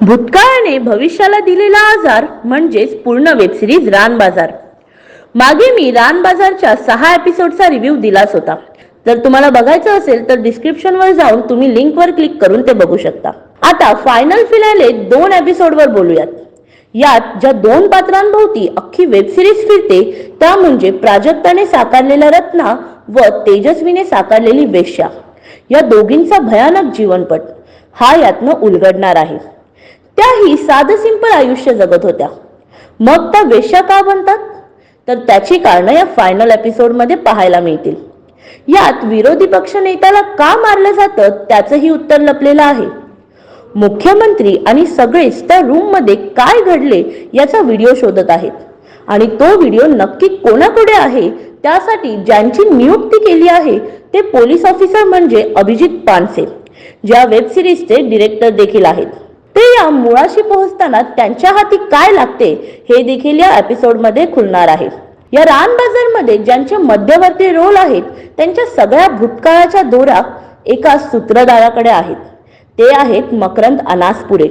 भूतकाळाने भविष्याला दिलेला आजार म्हणजेच पूर्ण वेबसिरीज रान बाजार. मागे मी रान बाजारच्या सहा एपिसोडचा रिव्ह्यू दिलाच होता. जर तुम्हाला बघायचं असेल तर डिस्क्रिप्शन वर जाऊन तुम्ही लिंक वर क्लिक करून ते बघू शकता. आता फायनल फिनाले दोन एपिसोड वर बोलूयात. यात ज्या दोन पात्रांभोवती अख्खी वेबसिरीज फिरते त्या म्हणजे प्राजक्ताने साकारलेला रत्ना व तेजस्वीने साकारलेली वेश्या. या दोघींचा भयानक जीवनपट. हा यातनं उलगडणार आहे. त्याही साधं सिंपल आयुष्य जगत होत्या. मग त्या वेश्या का बनतात? तर त्याची कारणं या फायनल एपिसोडमध्ये पाहायला मिळतील. यात विरोधी पक्ष नेत्याला का मारलं जातं त्याचंही उत्तर लपलेलं आहे. मुख्यमंत्री आणि सगळेच त्या रूममध्ये काय घडले याचा व्हिडिओ शोधत आहेत. आणि तो व्हिडिओ नक्की कोणाकडे आहे त्यासाठी ज्यांची नियुक्ती केली आहे ते पोलीस ऑफिसर म्हणजे अभिजित पानसे ज्या वेब सिरीजचे डिरेक्टर देखील आहेत. ते या मुळाशी पोहोचताना त्यांच्या हाती काय लागते हे देखील या एपिसोडमध्ये खुलणार आहे. या रान बाजारमध्ये ज्यांचे मध्यवर्ती रोल आहेत त्यांच्या सगळ्या भूतकाळाच्या दोरा एका सूत्रधाराकडे आहेत. ते आहेत मकरंद अनासपुरे.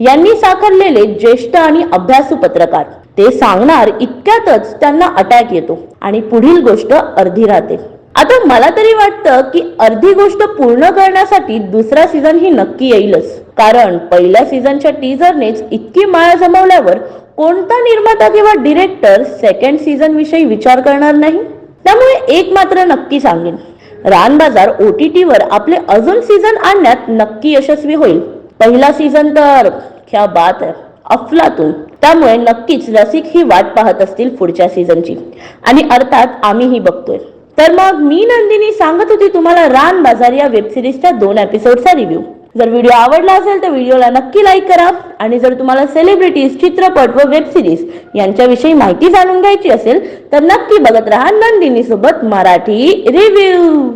यांनी साकारलेले ज्येष्ठ आणि अभ्यासू पत्रकार. ते सांगणार इतक्यातच त्यांना अटॅक येतो आणि पुढील गोष्ट अर्धी राहते. आता मला तरी वाटतं की अर्धी गोष्ट पूर्ण करण्यासाठी दुसरा सीझन ही नक्की येईलच. कारण पहिल्या सीझनच्या टीझरनेच इतकी माया जमवल्यावर कोणता निर्माता किंवा डिरेक्टर सेकंड सीझन विषयी विचार करणार नाही? त्यामुळे एक मात्र नक्की सांगेन. रान बाजार ओ टी टीवर आपले अजून सीझन आणण्यात नक्की यशस्वी होईल. पहिला सीझन तर क्या बात आहे अफलातून. त्यामुळे नक्कीच रसिक ही वाट पाहत असतील पुढच्या सीझनची आणि अर्थात आम्हीही बघतोय. तर मग मी नंदिनी सांगत होती तुम्हाला रान बाजार या वेबसिरीजच्या दोन एपिसोडचा रिव्ह्यू जर व्हिडिओ आवडला असेल तर व्हिडिओला नक्की लाईक करा आणि जर तुम्हाला सेलिब्रिटीज चित्रपट व वेब सिरीज यांच्याविषयी माहिती जाणून घ्यायची असेल तर नक्की बघत राहा नंदिनी सोबत मराठी रिव्ह्यू